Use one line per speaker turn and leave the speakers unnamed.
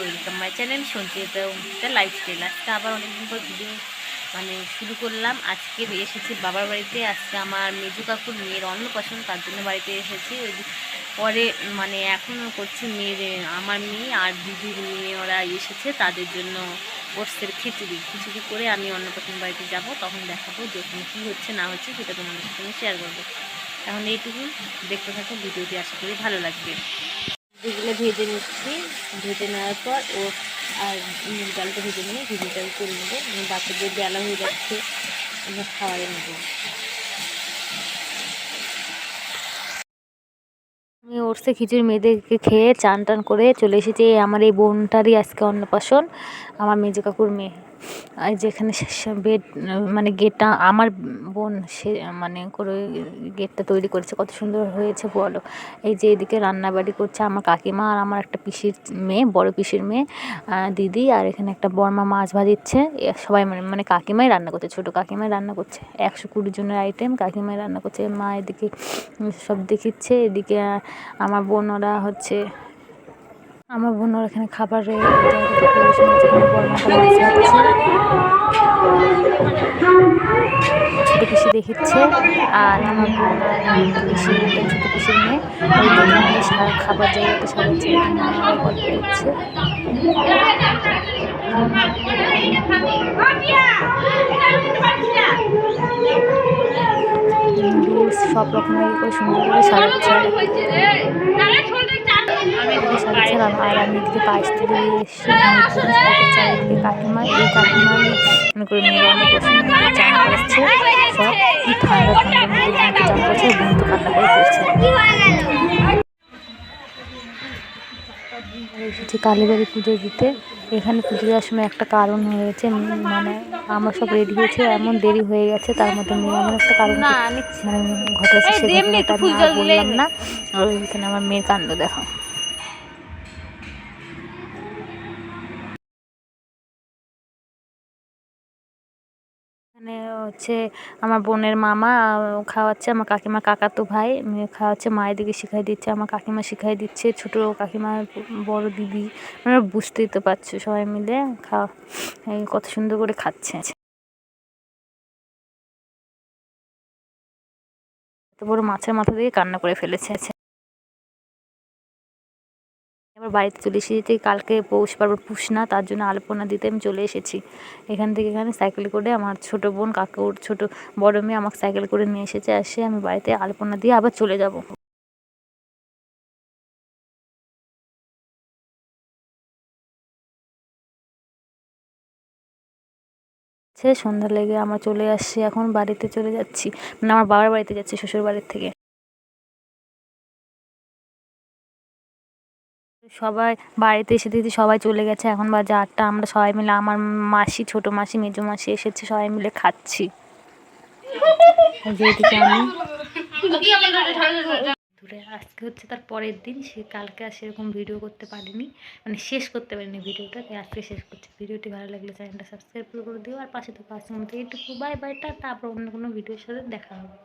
Welcome my channel Sanchita lifestyle আজকে আবার অনেকদিন পর ভিডিও মানে শুরু করলাম। আজকে এসেছি বাবার বাড়িতে। আজকে আমার মেজু কাকুর মেয়ের অন্নপ্রাশন, তার জন্য বাড়িতে এসেছি। ওই পরে মানে এখনও করছি মেয়ের, আমার মেয়ে আর দিদির মেয়ে ওরা এসেছে। তাদের জন্য ওটসের খিচুড়ি। খিচুড়ি করে আমি অন্নপ্রাশন বাড়িতে যাব। তখন দেখাবো যে ওখানে কী হচ্ছে, না হচ্ছে, সেটা তোমাদের আমি শেয়ার করব। এখন এইটুকু দেখতে থাকো, ভিডিওটি আশা করি ভালো লাগবে। যেগুলো ভেজে নিচ্ছি। ভেজে নেওয়ার পর ও আর মুগ ডালটা ভেজে নিয়ে ভেজে ডাল করে নেব। মানে বাচ্চাদের বেলা হয়ে যাচ্ছে, আমরা খাওয়াই নেব। আমি খিচুড়ি মেয়েদেরকে খেয়ে চান টান করে চলে এসেছি। এই আমার এই বোনটারই আজকে অন্নপ্রাশন, আমার মেজো কাকুর মেয়ে। আর যেখানে বেড মানে গেটটা আমার বোন, সে মানে করে গেটটা তৈরি করেছে। কত সুন্দর হয়েছে, বলো। এই যে এদিকে রান্নাবাড়ি করছে আমার কাকিমা আর আমার একটা পিসির মেয়ে, বড় পিসির মেয়ে দিদি আর এখানে একটা বর্মা মাছ ভাজিচ্ছে। সবাই মানে মানে কাকিমাই রান্না করছে, ছোটো কাকিমাই রান্না করছে। একশো কুড়ি জনের আইটেম কাকিমাই রান্না করছে। মা এদিকে সব দেখিচ্ছে, এদিকে আমার বোনরা হচ্ছে, আমার বোনরা এখানে হচ্ছে ছোটো পিসি দেখিচ্ছে, আর আমার আর পিসি ছোটো মেয়ে ওই সারা খাবার জায়গাটা সাজাচ্ছে এখানে সব রকমের করে সুন্দর করে সাজাচ্ছে সাজাচ্ছে আর আমি এদিকে পায়েস তুলে এসে চারিদিকে কাকিমা এই কাকিমা মনে করে মেয়ের অনেক পছন্দ চান করছে সব কি ঠান্ডা ঠান্ডার মধ্যে চান করছে তো করছে কালীবাড়ি পুজো দিতে এখানে পুজো দেওয়ার সময় একটা কারণ হয়েছে মানে আমরা সব রেডি হয়েছে এমন দেরি হয়ে গেছে তার মধ্যে মেয়ে এমন একটা কারণ মানে ঘটেছে সে ঘটনাটা বললাম না। আর এখানে আমার মেয়ের কাণ্ড দেখো এখানে হচ্ছে আমার বোনের মামা খাওয়াচ্ছে আমার কাকিমা কাকাতো ভাই খাওয়াচ্ছে, মায়ের দিকে শিখাই দিচ্ছে, আমার কাকিমা শিখাই দিচ্ছে, ছোটো কাকিমা বড় দিদি মানে বুঝতেই তো পারছ সবাই মিলে খাওয়া কত সুন্দর করে খাচ্ছে। এত বড় মাছের মাথা দিয়ে কান্না করে ফেলেছে। এবার বাড়িতে চলে এসেছি কালকে পৌষ পার্বণ পুষ না, তার জন্য আলপনা দিতে আমি চলে এসেছি। এখান থেকে এখানে সাইকেল করে আমার ছোট বোন কাকুর ছোট বড় মেয়ে আমাকে সাইকেল করে নিয়ে এসেছে, এসে আমি বাড়িতে আলপনা দিয়ে আবার চলে যাব। সন্ধ্যা লেগে আমরা চলে আসছি, এখন বাড়িতে চলে যাচ্ছি। মানে আমার বাবার বাড়িতে যাচ্ছি শ্বশুর বাড়ির থেকে। সবাই বাড়িতে এসে দিদি সবাই চলে গেছে। এখন বাজে আটটা, আমরা সবাই মিলে, আমার মাসি, ছোট মাসি, মেজো মাসি এসেছে, সবাই মিলে খাচ্ছি। আমি। দূরে, আজকে হচ্ছে তার পরের দিন, সে কালকে আর সেরকম ভিডিও করতে পারিনি। মানে শেষ করতে পারিনি ভিডিওটা তাই আজকে শেষ করছি। ভিডিওটি ভালো লাগলে চ্যানেলটা সাবস্ক্রাইব করে দিও, আর পাশে তো পাশে মতো এইটুকু বাই বাই টাটা। তারপর অন্য কোনো ভিডিওর সাথে দেখা হবে।